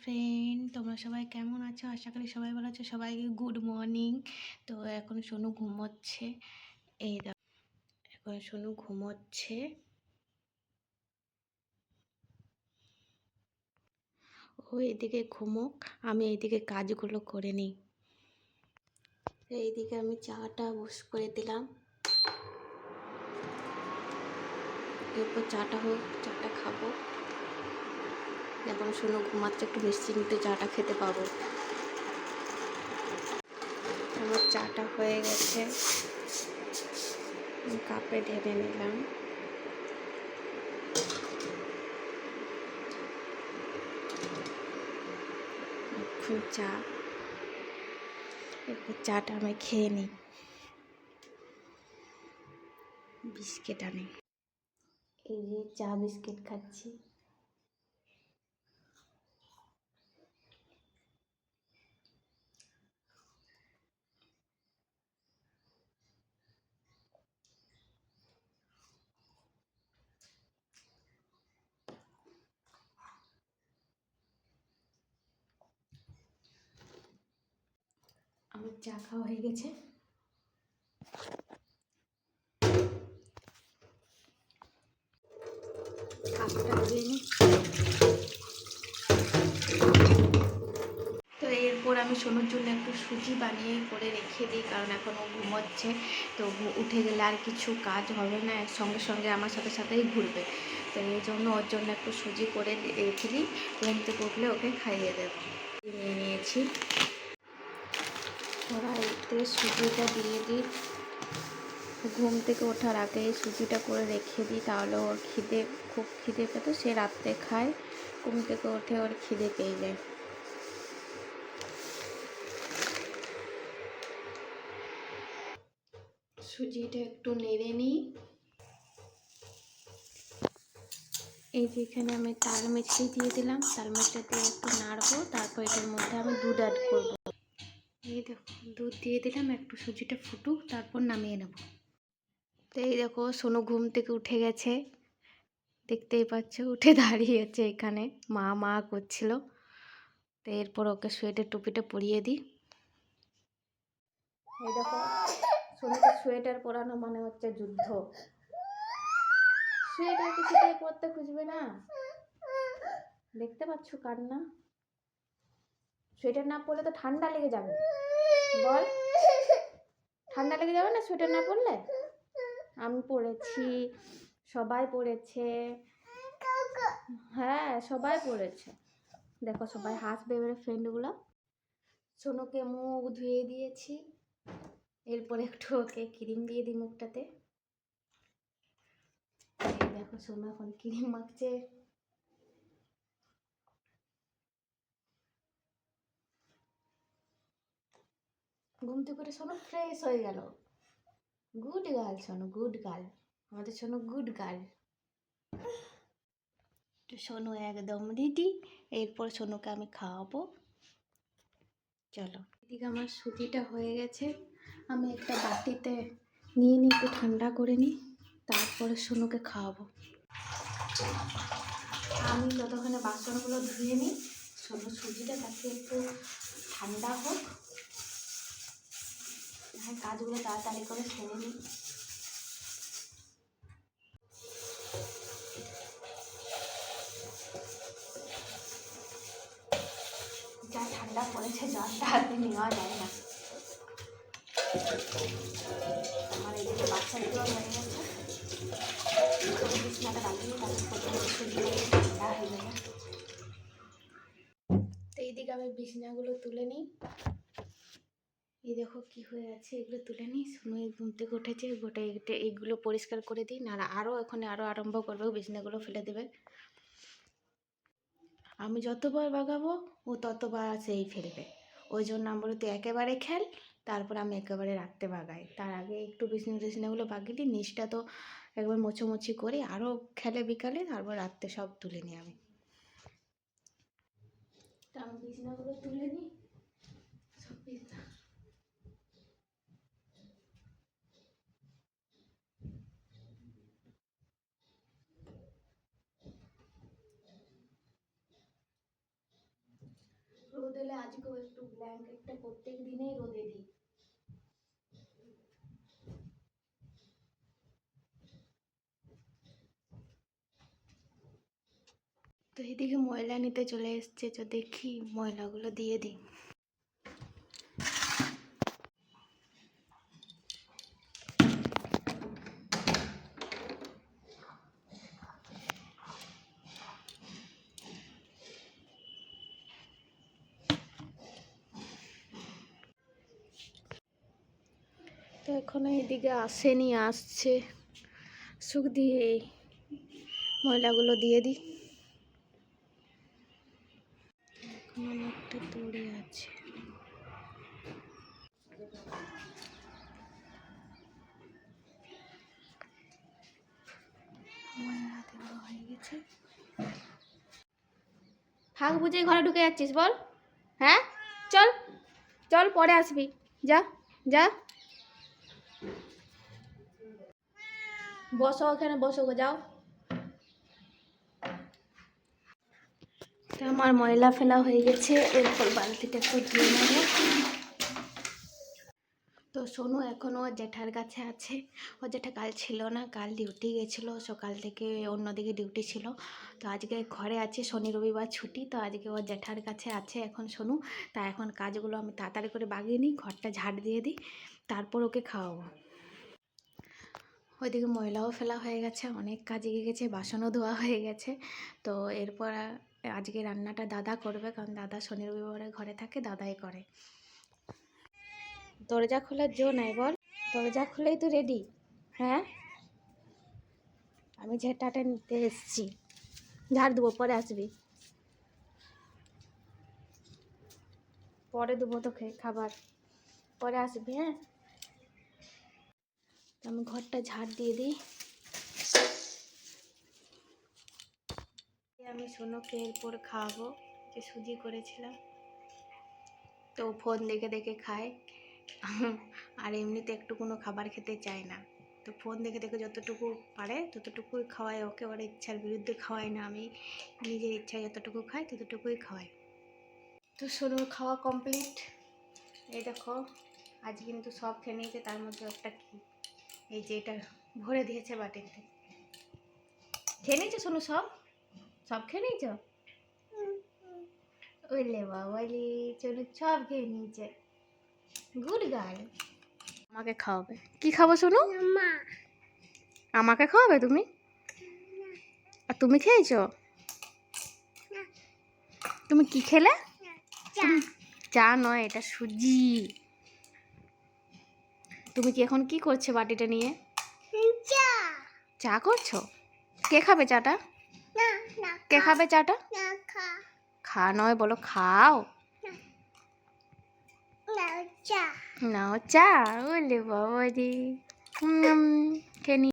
Friend তোমরা সবাই কেমন আছো? আশা করি সবাই ভালো আছো। সবাইকে গুড মর্নিং তো এখন সোনু ঘুমোচ্ছে। এই এখন সোনু ঘুমোচ্ছে। ও এদিকে ঘুমোক, আমি এইদিকে কাজগুলো করে নিই। এইদিকে আমি চাটা বস করে দিলাম। এরপর চাটা হোক, চাটা খাব। এখন শুনো, ঘুমাচ্ছে একটু নিশ্চিন্তে চাটা খেতে পাবো। আমার চাটা হয়ে গেছে। কাপে ঢেলে নিলাম। এখন চা। এরপর চাটা আমি খেয়ে নিই। বিস্কিট আনি। এই যে চা বিস্কিট খাচ্ছি আমার চা খাওয়া হয়ে গেছে। তো এরপর আমি সোনুর জন্য একটু সুজি বানিয়ে করে রেখে দিই, কারণ এখন ও ঘুমোচ্ছে। তো উঠে গেলে আর কিছু কাজ হবে না, সঙ্গে সঙ্গে আমার সাথে সাথেই ঘুরবে। তো এই জন্য ওর জন্য একটু সুজি করে রেখে দিই, ঘুম থেকে ওকে খাইয়ে দেবো। নিয়ে নিয়েছি। কড়াইতে সুজিটা দিয়ে দিই। ঘুম থেকে ওঠার আগে সুজিটা করে রেখে দিই, তাহলে ওর খিদে, খুব খিদে পেতো, সে রাত্রে খায়। ঘুম থেকে ওঠে ওর খিদে পেয়ে যায়। সুজিটা একটু নেড়ে নিই। এই যে এখানে আমি তাল মিছরি দিয়ে দিলাম, তাল মিছরি দিয়ে একটু নাড়বো, তারপর এটার মধ্যে আমি দুধ অ্যাড করব। এই দেখো, দুধ দিয়ে দিলাম, একটু সুজিটা ফুটুক, তারপর নামিয়ে নেব। তো এই দেখো, সোনু ঘুম থেকে উঠে গেছে। দেখতেই পাচ্ছ, উঠে দাঁড়িয়েছে এখানে। মা মা করছিল। তো এরপর ওকে সোয়েটার টুপিটা পরিয়ে দিই। এই দেখো, সোনুকে সোয়েটার পরানো মানে হচ্ছে যুদ্ধ। সোয়েটার কিছুতেই পরতে খুঁজবে না। দেখতে পাচ্ছ কান্না? সোয়েটার না পরলে তো ঠান্ডা লেগে যাবে। বল, ঠান্ডা লেগে যাবে না সোয়েটার না পরলে? আমি পরেছি, সবাই পরেছে। হ্যাঁ সবাই পরেছে। দেখো সবাই হাসবে, এবারে ফ্রেন্ডগুলো সোনুকে মুখ ধুয়ে দিয়েছি। এরপরে একটু ওকে ক্রিম দিয়ে দিই মুখটাতে। দেখো সোনু এখন ক্রিম মাখছে। ঘুম থেকে করে সোনু ফ্রেশ হয়ে গেল। Good girl Sonu good girl আমাদের সোনু গুড গার্ল সোনু একদম রেডি এরপর সোনুকে আমি খাওয়াবো। চলো। এদিকে আমার সুজিটা হয়ে গেছে। আমি একটা বাটিতে নিয়ে নিই একটু ঠান্ডা করে নিই, তারপরে সোনুকে খাওয়াবো। আমি যতক্ষণে বাসনগুলো ধুয়ে নিই সোনু সুজিটা তাকে একটু ঠান্ডা হোক। হ্যাঁ কাজগুলো তাড়াতাড়ি করে সেরে নিই। যা ঠান্ডা পড়েছে জলটা হাতে নেওয়া যায় না। আমার এদিকে বাচ্চাগুলো হয়ে গেছে। বিছনাটা লাগিয়ে তারপর ঠান্ডা হয়ে যাবে তো এইদিকে আমি বিছনাগুলো তুলে নিই। এই দেখো কি হয়ে আছে, এগুলো তুলে নিই শুনে ঘুম থেকে উঠেছে, গোটা এইগুলো পরিষ্কার করে দিই না আরও এখন আরও আরম্ভ করবে বিছনাগুলো ফেলে দেবে। আমি যতবার বাগাবো, ও ততবার সেই ফেলবে। ওই জন্য আমি বলি, তুই একেবারে খেল, তারপর আমি একেবারে রাখতে বাগাই। তার আগে একটু বিছনা টিছনাগুলো বাগিয়ে দিই, নিচটা তো একবার মোছামুছি করি আরও খেলে বিকালে, তারপর রাত্রে সব তুলে নিই আমি। তা আমি বিছনাগুলো তুলে নিই, সব বিছনা আজকেও একটু ব্ল্যাঙ্কেটটা প্রত্যেক দিনেই রোদে দিই। তো এদিকে ময়লা নিতে চলে এসছে, তো দেখি ময়লাগুলো দিয়ে দিই তো এখনও এদিকে আসেনি, আসছে। সুখ দিয়ে ময়লাগুলো দিয়ে দিই। ফাঁক বুঝে ঘরে ঢুকে যাচ্ছিস বল হ্যাঁ? চল চল পরে আসবি। যা যা। বসো ওখানে, বসো গো, যাও। তো আমার ময়লা ফেলা হয়ে গেছে, এরপর বালতিটা একটু ধুয়ে নেব। তো সোনু এখনও জেঠার কাছে আছে। ও জেঠা কাল ছিল না, কাল ডিউটি গেছিল, সকাল থেকে অন্যদিকে ডিউটি ছিল। তো আজকে ঘরে আছে, শনি রবিবার ছুটি, তো আজকে ওর জেঠার কাছে আছে এখন সোনু। তা এখন কাজগুলো আমি তাড়াতাড়ি করে বাগিয়ে নিই, ঘরটা ঝাড় দিয়ে দিই, তারপর ওকে খাওয়াবো। ওইদিকে ময়লাও ফেলা হয়ে গেছে, অনেক কাজ গেছে, বাসনও ধোয়া হয়ে গেছে। তো এরপর আজকে রান্নাটা দাদা করবে, কারণ দাদা শনি রবিবারে ঘরে থাকে, দাদাই করে। দরজা খোলার জো নাই বল। দরজা খুলেই তো রেডি হ্যাঁ? আমি ঝেঁটাটা নিতে এসছি। ঝাড় দেবো, পরে আসবি। পরে দেবো তোকে খাবার। পরে আসবি হ্যাঁ? আমি ঘরটা ঝাড় দিয়ে দিই। আমি সোনুকে এরপর খাওয়াবো, যে সুজি করেছিলাম। তো ফোন দেখে দেখে খায়। আর এমনিতে একটু কোনো খাবার খেতে চায় না। তো ফোন দেখে দেখে যতটুকু পারে, ততটুকুই খাওয়াই ওকে। ওর ইচ্ছার বিরুদ্ধে খাওয়াই না। আমি নিজের ইচ্ছায় যতটুকু খাই, ততটুকুই খাওয়াই। তো সোনুর খাওয়া কমপ্লিট। এই দেখো, আজ কিন্তু সব খেয়ে নিয়েছে, তার মধ্যে একটা কি? এই যে এটা ভরে দিয়েছে বাটিতে। খেয়ে নিয়েছো সোনু সব? সব খেয়ে নিয়েছো? ওইলে বাবালি চলু সব খেয়ে নিয়েছে। Good girl. আমাকে খাওয়াবে। কি খাব শোনো আমাকে খাওয়াবে তুমি? আর তুমি খেয়েছো? তুমি কি খেলে? চা নয় এটা সুজি। তুমি কি এখন কি করছ বাটিটা নিয়ে? চা। চা করছ? কে খাবে চাটা? কে খাবে চাটা? খা। নয় বলো খাও। নাও চা। বলে বাবা রে খেনি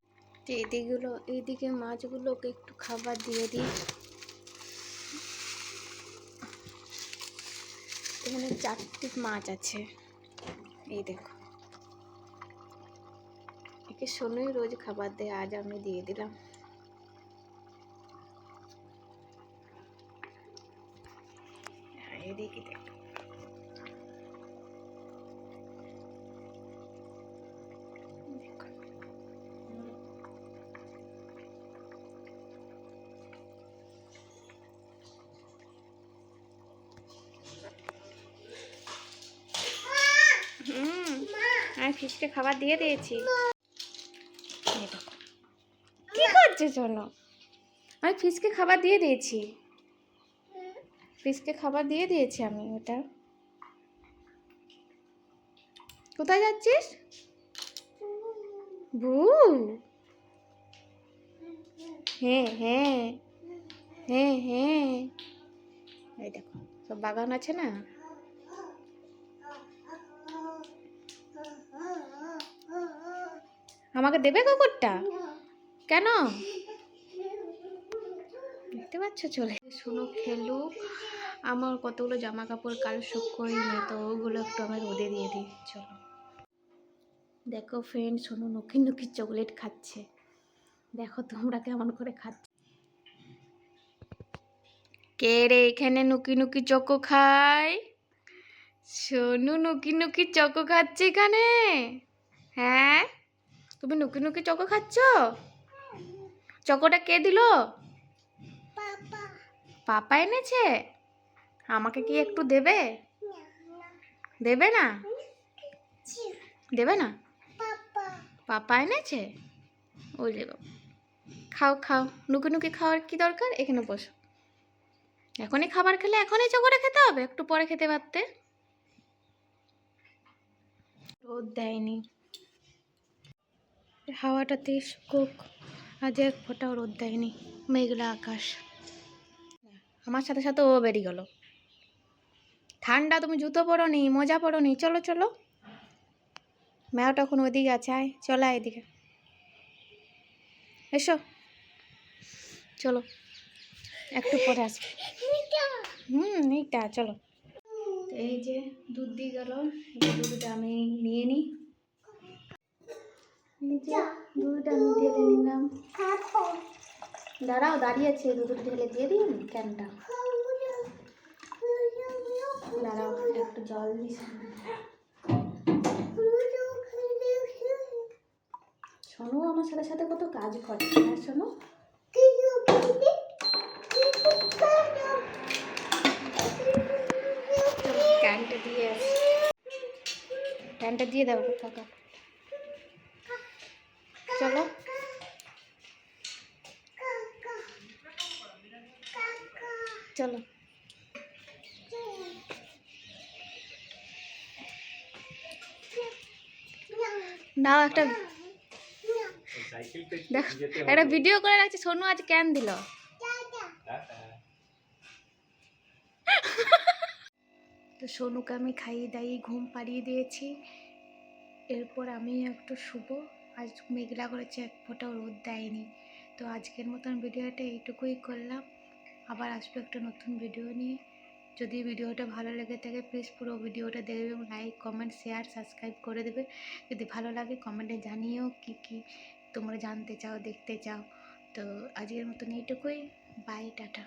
এইদিকগুলো এইদিকে মাছগুলোকে একটু খাবার দিয়ে দিই। এখানে চারটি মাছ আছে। এই দেখো। একে শোনোই রোজ খাবার দেয় আজ আমি দিয়ে দিলাম এদিকে দেখো। আমি ফিশকে খাবার দিয়ে দিয়েছি করছে শোনো আমি ফিশকে খাবার দিয়ে দিয়েছি। ফিশকে খাবার দিয়ে দিয়েছি আমি ওটা। কোথায় যাচ্ছিস? বু হ্যাঁ হ্যাঁ। হ্যাঁ হ্যাঁ। এই দেখো সব বাগান আছে না? আমাকে দেবে কুকুরটা? কেন? পাচ্ছ চলে শোনো খেলুক আমার কতগুলো জামা কাপড় কাল শুকোয়নি তো ওগুলো একটু আমি রোদে দিয়ে দিই চলো। দেখো ফ্রেন্ড শোনো নকি নকি চকলেট খাচ্ছে। দেখো তোমরা কেমন করে খাচ্ছ। কে রে এখানে নুকি নুকি চকো খায়? সোনু নুকি নুকি চকো খাচ্ছে এখানে। হ্যাঁ? তুমি নুকি নুকি চকো খাচ্ছ? চকোটা কে দিল? পাপা এনেছে? আমাকে কি একটু দেবে? দেবে না? দেবে না? পাপা এনেছে? ওই যে। খাও খাও। নুকে নুকি খাওয়ার কি দরকার? এখানে বসো। এখনই খাবার খেলে এখনই চকোটা খেতে হবে। একটু পরে খেতে পারতে। রোদ দেয়নি। হাওয়াটাতে শুকুক আজ এক ফোঁটাও রোদ দেয়নি। মেঘলা আকাশ। আমার সাথে সাথে ও বেরিয়ে গেল। ঠান্ডা, তুমি জুতো পরো নি মজা পরো নি চলো চলো। ম্যাওটা এখন ওদিকে আছে, আয়, চলো এদিকে। এসো। চলো, একটু পরে আসব হুম এইটা চলো। এই যে দুধ দিয়ে গেল দুধটা আমি নিয়ে নিই। দুধটা আমি ঢেলে নিলাম। দাঁড়াও, দাঁড়িয়ে আছে দুধটা ঢেলে দিয়ে দিন ক্যানটা। দাঁড়াও একটু জল দিস। শোনো, আমার সাথে সাথে কত কাজ করে হ্যাঁ শোনো। ক্যানটা দিয়ে আসি। ক্যানটা দিয়ে দেবো কাকা চলো। চলো। নাও একটা দেখ একটা ভিডিও করে রাখছি সোনু আজ ক্যান দিল? তো সোনুকে আমি খাইয়ে দাইয়ে ঘুম পাড়িয়ে দিয়েছি। এরপর আমি একটু শুভ আজ মেঘলা করেছে এক ফোঁটাও রোদ দেয়নি। তো আজকের মতন ভিডিওটা এইটুকুই করলাম। আবার আসব একটা নতুন ভিডিও নিয়ে। যদি ভিডিওটা ভালো লেগে থাকে প্লিজ পুরো ভিডিওটা দেখবে এবং লাইক কমেন্ট শেয়ার সাবস্ক্রাইব করে দেবে। যদি ভালো লাগে কমেন্টে জানিও কি কি তোমরা জানতে চাও, দেখতে চাও। তো আজকের মতন এইটুকুই। Bye tata.